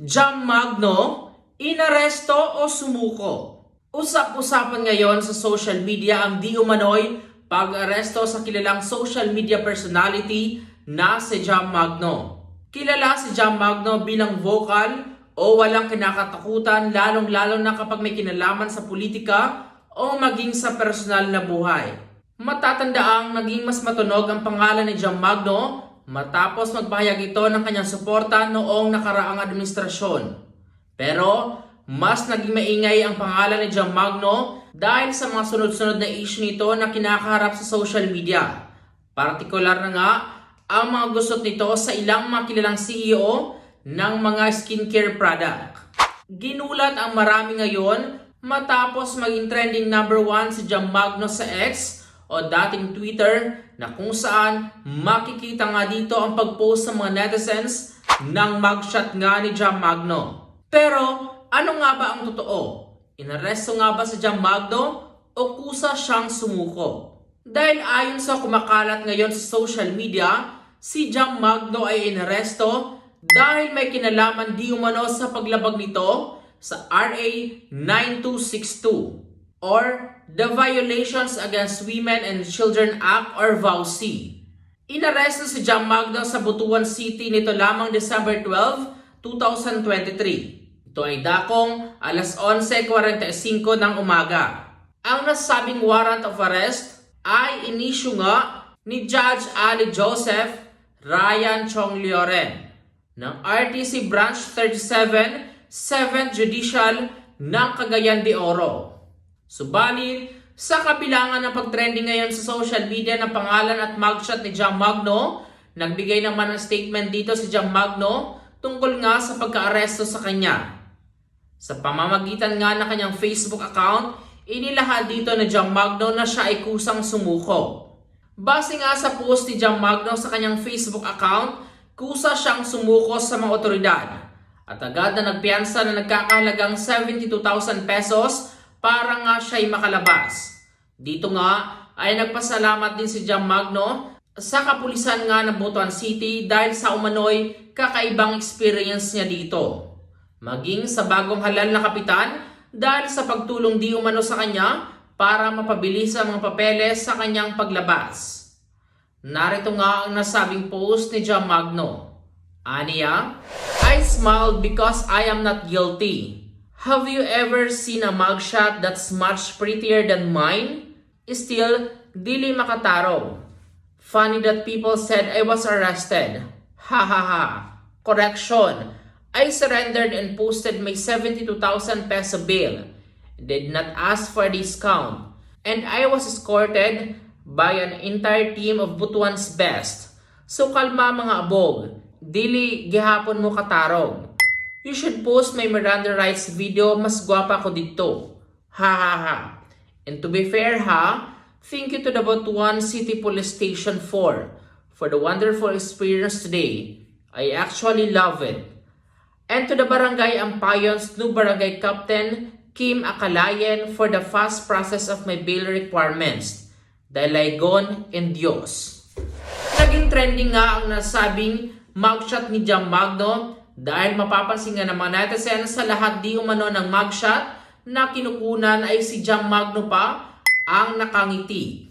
Jam Magno, inaresto o sumuko? Usap-usapan ngayon sa social media ang di umano'y pag-aresto sa kilalang social media personality na si Jam Magno. Kilala si Jam Magno bilang vocal o walang kinakatakutan lalong-lalo na kapag may kinalaman sa politika o maging sa personal na buhay. Matatandaang naging mas matunog ang pangalan ni Jam Magno matapos magpahayag ito ng kanyang suporta noong nakaraang administrasyon. Pero mas naging maingay ang pangalan ni Jam Magno dahil sa mga sunod-sunod na issue nito na kinakaharap sa social media. Partikular na nga ang mga gusot nito sa ilang mga kilalang CEO ng mga skincare product. Ginulat ang marami ngayon matapos maging trending number 1 si Jam Magno sa X o dating Twitter na kung saan makikita nga dito ang pag-post ng mga netizens ng mugshot nga ni Jam Magno. Pero ano nga ba ang totoo? Inaresto nga ba si Jam Magno o kusa siyang sumuko? Dahil ayon sa kumakalat ngayon sa social media, si Jam Magno ay inaresto dahil may kinalaman di umano sa paglabag nito sa RA 9262 or the Violations Against Women and Children Act or VAUC. Inaresto si Jam Magno sa Butuan City nito lamang December 12, 2023. Ito ay dakong alas 11.45 ng umaga. Ang nasabing warrant of arrest ay inisyu nga ni Judge Ali Joseph Ryan Chong Lioren ng RTC Branch 37, 7th Judicial ng Cagayan de Oro. Subalit, sa kabilangan ng pagtrending ngayon sa social media ng pangalan at mugshot ni Jam Magno, nagbigay naman ng statement dito si Jam Magno tungkol nga sa pagkaaresto sa kanya. Sa pamamagitan nga ng kanyang Facebook account, inilahad dito ni Jam Magno na siya ay kusang sumuko. Base nga sa post ni Jam Magno sa kanyang Facebook account, kusa siyang sumuko sa mga otoridad at agad na nagpiyansa na nagkakahalagang 72,000 pesos para nga siya'y makalabas. Dito nga ay nagpasalamat din si Jam Magno sa kapulisan nga ng Butuan City dahil sa umano'y kakaibang experience niya dito. Maging sa bagong halal na kapitan dahil sa pagtulong di umano sa kanya para mapabilis ang mga papeles sa kanyang paglabas. Narito nga ang nasabing post ni Jam Magno. Aniya, I smiled because I am not guilty. Have you ever seen a mugshot that's much prettier than mine? Still, dili makataro. Funny that people said I was arrested. Ha ha ha. Correction. I surrendered and posted my 72,000 peso bail. Did not ask for discount. And I was escorted by an entire team of Butuan's best. So kalma mga abog. Dili gihapon mo katarog. You should post my Miranda Rights video, mas gwapa ko dito. Ha ha ha. And to be fair ha, thank you to the Butuan City Police Station 4 for the wonderful experience today. I actually love it. And to the Barangay Ampayon's new Barangay Captain, Kim Akalayan for the fast process of my bail requirements. Dalaygon and Diyos. Naging trending nga ang nasabing mugshot ni Jam Magno dahil mapapansin nga ng mga netizens sa lahat di umano ng mugshot na kinukunan ay si Jam Magno pa ang nakangiti.